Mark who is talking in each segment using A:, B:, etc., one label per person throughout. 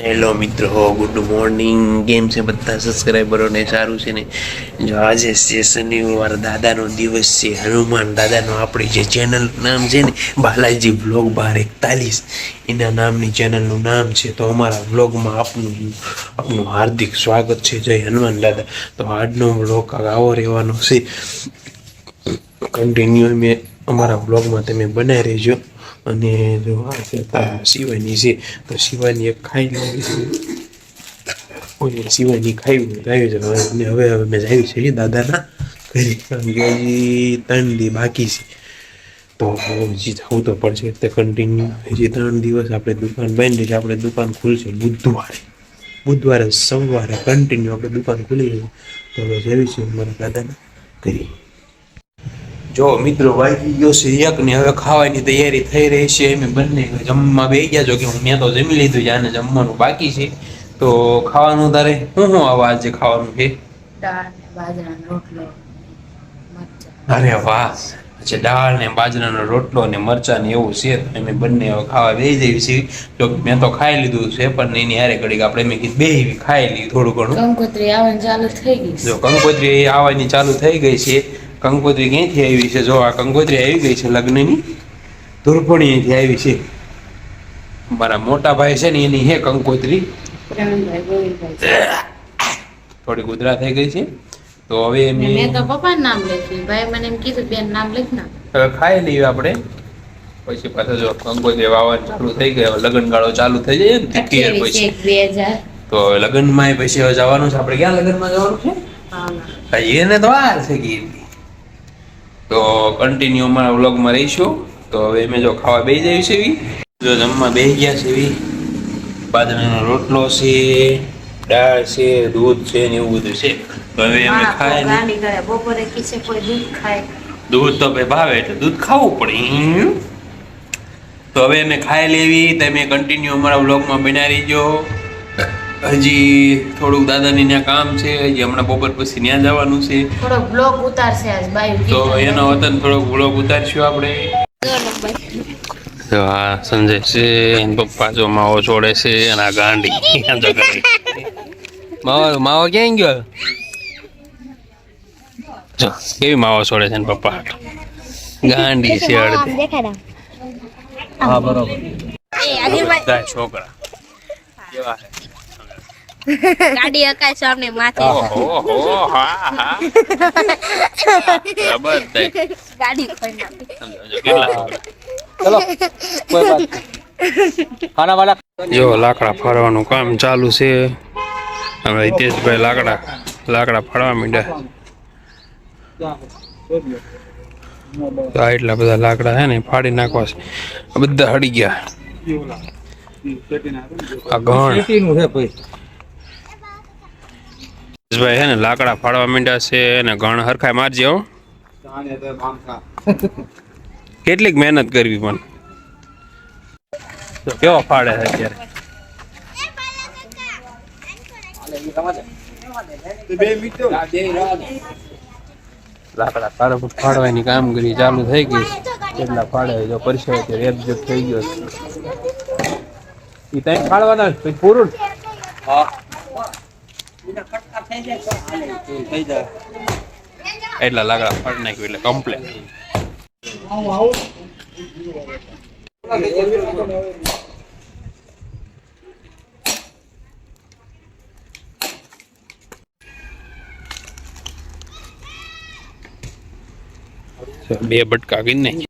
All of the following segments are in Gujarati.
A: હેલો મિત્રો, ગુડ મોર્નિંગ. કેમ છે બધા સબસ્ક્રાઈબરોને સારું છે ને? જો આજે છે શનિવાર, દાદાનો દિવસ છે. હનુમાન દાદાનો આપણી જે ચેનલ નામ છે ને, બાલાજી બ્લોગ બાર એકતાલીસ, એના નામની ચેનલનું નામ છે. તો અમારા બ્લોગમાં આપનું આપનું હાર્દિક સ્વાગત છે. જય હનુમાન દાદા. તો આજનો બ્લોગ આવો રહેવાનો છે. કન્ટિન્યુ મેં અમારા બ્લોગમાં તમે બનાવી રહેજો. અને જો આ છે, તા સિવાયની છે. તો સિવાની એક ખાઈ લેવી સિવાની ખાઈ આવ્યું છે. અને હવે હવે મેં જાવી છે દાદાના ઘરે. ત્રણ દી બાકી છે. તો હજી જવું તો પડશે. તે કન્ટિન્યુ હજી ત્રણ દિવસ આપણે દુકાન બંધ છે. આપણે દુકાન ખુલશે બુધવારે. બુધવારે સવારે કન્ટિન્યુ આપણે દુકાન ખુલી તો હવે જવી છે મારા દાદાના ઘરે. જો મિત્રો વાગી ગયો છે એક ને હવે ખાવાની તૈયારી થઈ રહી છે અમે બંને જમવા બે ગયા જો કે હું મેં તો જમી લીધું છે અને જમવાનું બાકી છે. તો ખાવાનું તારે શું શું આવા આજે ખાવાનું છે?
B: દાળ ને બાજરાનો રોટલો મરચાં.
A: અરે વાહ! છે દાળ ને બાજરાનો રોટલો ને મરચા ને એવું છે અમે બંને ખાવા બે જઈએ છીએ. જો મેં તો ખાઈ લીધું છે પણ એની હારે ઘડીક આપણે મેં કીધું બે ખાઈ લીધું થોડું ઘણું.
B: કંકોત્રી આવવાની ચાલુ થઈ ગઈ
A: જો કંકોત્રી આવવાની ચાલુ થઈ ગઈ છે કંકોત્રી ક્યાંથી આવી છે? જો આ કંકોત્રી આવી ગઈ છે લગ્નની ધુરપણીથી આવી છે. મારા મોટા ભાઈ છે ને એની હે કંકોત્રી. થોડી ગુદરા થઈ ગઈ છે. તો હવે
B: મેં તો પપ્પા નામ લખ્યું. ભાઈ મને એમ કીધું બેન નામ લખ ના.
A: હવે ખાઈ લઈએ આપણે. પછી પાછા જો કંકોત્રી વાવવાનું ચાલુ થઈ ગયો લગ્ન ગાળો ચાલુ થઈ જાય ને
B: અઠ્યાવીસ
A: પછી. તો લગ્નમાં પછી હવે જવાનું છે. આપણે ક્યાં લગ્નમાં જવાનું છે. એને તો આ છે ગીરની તો કન્ટિન્યુ અમારા વ્લોગમાં રહીશું. તો હવે અમે જો ખાવા બેસી જઈએ છે એવી જો જમવા બેસી ગયા છે એવી બાજરાનો રોટલો છે દાળ છે દૂધ છે ને એવું બધું છે. તો હવે અમે ખાય
B: બપોરે કીચે કોઈ દૂધ ખાય.
A: દૂધ તો ભાઈ ભાવે એટલે દૂધ ખાવું પડે. તો હવે અમે ખાઈ લેવી તમે કન્ટિન્યુ અમારા વ્લોગમાં બનાવી રહીજો હજી થોડુંક દાદાની ત્યાં કામ છે હજી હમણાં બપોર પછી ત્યાં જવાનું છે.
B: થોડો બ્લોગ ઉતારશે આજ બાયું
A: તો એનો વતન થોડોક વ્લોગ ઉતારશું આપણે. તો આ સંજય છે એના પપ્પા જો માવો છોડે છે અને આ ગાંડી માવો માવો ક્યાં ગયો? જો કેવી માવો છોડે છે એના પપ્પા? ગાંડી છે અડધી. હા બરોબર. છોકરા. કેવા છે?
C: ગાડી અકાય છે અમને માથે.
A: ઓહો હા હા. બધા
C: ગાડી ખોઈ નાખી
A: સમજો કેટલા? વાળા જો લાકડા ફાડવાનું કામ ચાલુ છે. હવે હિતેશભાઈ લાકડા લાકડા ફાડવા માંડ્યા. એટલા બધા લાકડા છે ને ફાડી નાખવા છે. બધા હળી ગયા. આ ગણ. હિતેશભાઈ હે ને લાકડા ફાડવા માંડ્યા છે અને ઘણ હરખાય મારજે હો. કેટલીક મહેનત કરવી પણ. કેવો ફાડે છે અત્યારે? લાકડા ફાડ ફાડવાની કામગીરી ચાલુ થઈ ગઈ કેટલા ફાડે જો પરિસર રેપ જેપ થઈ ગયો એ ત્યાં ફાડવાના પૂરું? પૂરું એટલા લાકડા ફાડી નાખ્યું એટલે કમ્પ્લેટ બે બટકા કરી નાખી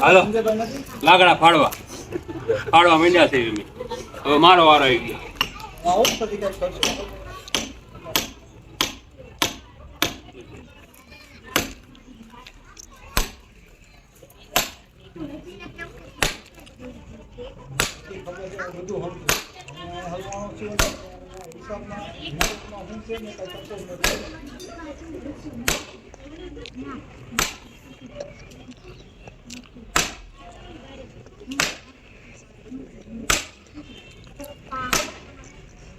A: હાલો. લાકડા ફાડવા. ફાડવા માંડ્યા છે હવે મારો વારો આવી ગયો.
D: Thank you.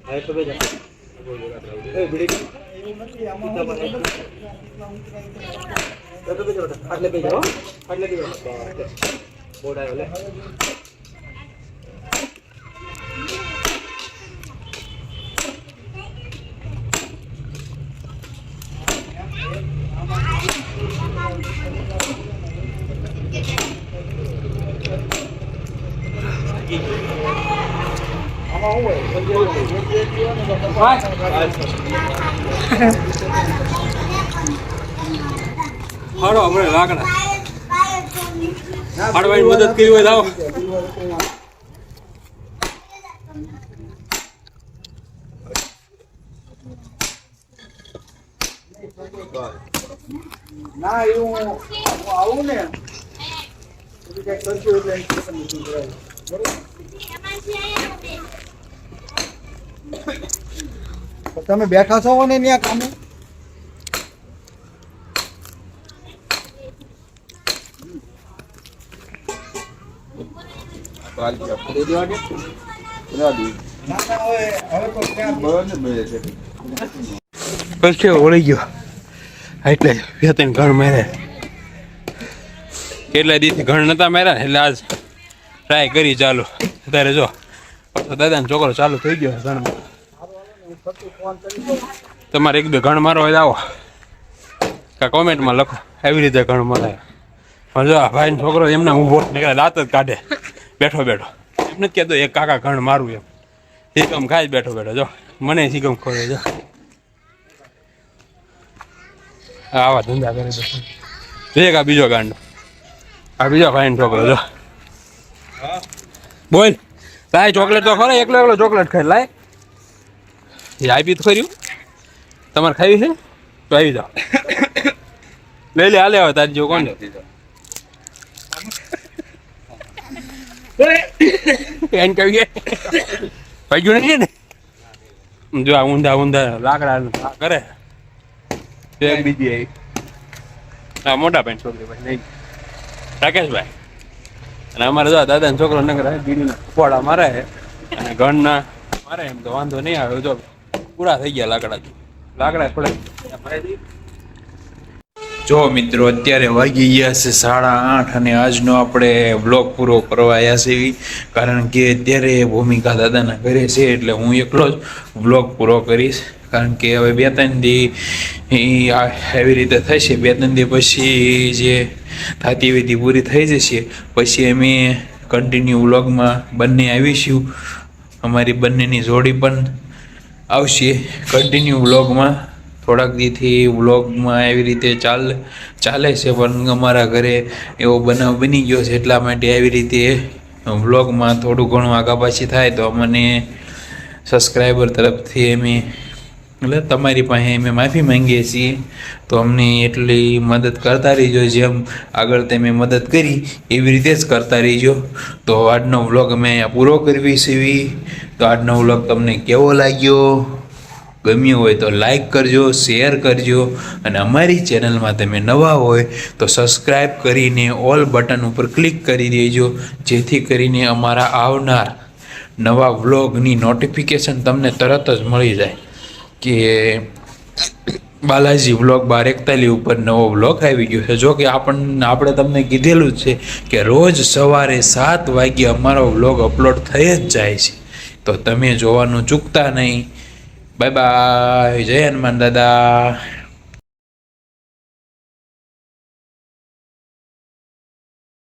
E: હવે તો બેજા. એ બીડી
D: તો
E: તો બેજા આટલે બેજા આટલે
F: હાડો આપણે લાકડા હાડવાની મદદ કરી હોય લાવો
D: ના એવું હું આવું ને કઈ કરશું એટલે. બરોબર? તમે બેઠા છો ને ત્યાં કામે?
G: પછી ઓળી ગયો. એટલે ઘણ મારે કેટલા દિવસથી ઘણ નતા મેરા એટલે આજ ટ્રાય કરી ચાલુ. અત્યારે જો દાદાનો છોકરો ચાલુ થઈ ગયો તમારે એક બે ઘણ મારો હોય આવો. કા કોમેન્ટમાં લખો. એવી રીતે ઘણ મરાય જો આ ભાઈનો છોકરો એમના ઊભો નીકળે, દાંત જ કાઢે. બેઠો બેઠો. એમ નથી કહેતો, એક કાકા ઘણ મારું એમ. શીકમ ખાઈ બેઠો બેઠો. જો, મને શીકમ ખોરે જો. આવા ધંધા કરે છે. એક આ બીજો ગાંડો. આ બીજો ભાઈ છોકરો, જો. બોલ. લાય ચોકલેટ તો ખરો એકલો એકલો ચોકલેટ ખાઈ લાય. એ આપી તો ખર્યું તમારે ખાવી છે? તો આવી જાઓ. લઈ લે હાલે હવે તારી જો કોણ એને કહ્યું પૈયું નથી ને? જો આ ઊંધા ઊંધા લાકડા કરે. બીજી આવી હા મોટા ભાઈ છોકરી ભાઈ નહીં રાકેશભાઈ. અને અમારે જો દાદાનો છોકરો નગર બીડીના ફોડા મારે અને ગણના મારે એમ તો વાંધો નહીં આવે. જો પૂરા થઈ ગયા લાકડા લાકડા થોડા
A: જો. મિત્રો, અત્યારે વાગી ગયા છે સાડા આઠ અને આજનો આપણે બ્લોગ પૂરો કરવા આવ્યા છે કારણ કે અત્યારે ભૂમિકા દાદાના ઘરે છે એટલે હું એકલો જ બ્લોગ પૂરો કરીશ. કારણ કે હવે બે ત્રણ દી આવી રીતે થશે. બે ત્રણ દી પછી જે થતી વિધિ પૂરી થઈ જશે. પછી અમે કન્ટિન્યુ વ્લોગમાં બંને આવીશું. અમારી બંનેની જોડી પણ આવશે. કન્ટિન્યુ વ્લોગમાં. થોડાક દીથી વ્લોગમાં એવી રીતે ચાલ, ચાલે છે, પણ અમારા ઘરે એવો બનાવ બની ગયો છે, એટલા માટે આવી રીતે વ્લોગમાં થોડું ઘણું આગાપાછી થાય તો અમને સબસ્ક્રાઈબર તરફથી અમે એટલે તમારી પાસે અમે માફી માંગીએ છીએ. તો અમને એટલી મદદ કરતા રહીજો. જેમ આગળ તમે મદદ કરી, એવી રીતે જ કરતા રહીજો. તો આજનો વ્લોગ અમે અહીંયા પૂરો કરવી સીવી તો આજનો વ્લોગ તમને કેવો લાગ્યો? ગમ્યું હોય તો લાઈક કરજો, શેર કરજો. અને અમારી ચેનલમાં તમે નવા હોય તો સબસ્ક્રાઈબ કરીને ઓલ બટન ઉપર ક્લિક કરી દેજો. જેથી કરીને અમારા આવનાર નવા વ્લોગની નોટિફિકેશન તમને તરત જ મળી જાય. કે બાલાજી વ્લોગ બાર એકતાલી ઉપર નવો વ્લોગ આવી ગયો છે. જો કે આપણને આપણે તમને કીધેલું જ છે કે રોજ સવારે સાત વાગ્યે અમારો વ્લોગ અપલોડ થઈ જ જાય છે. તો તમે જોવાનું ચૂકતા નહીં. બાય બાય જય હનુમાન દાદા.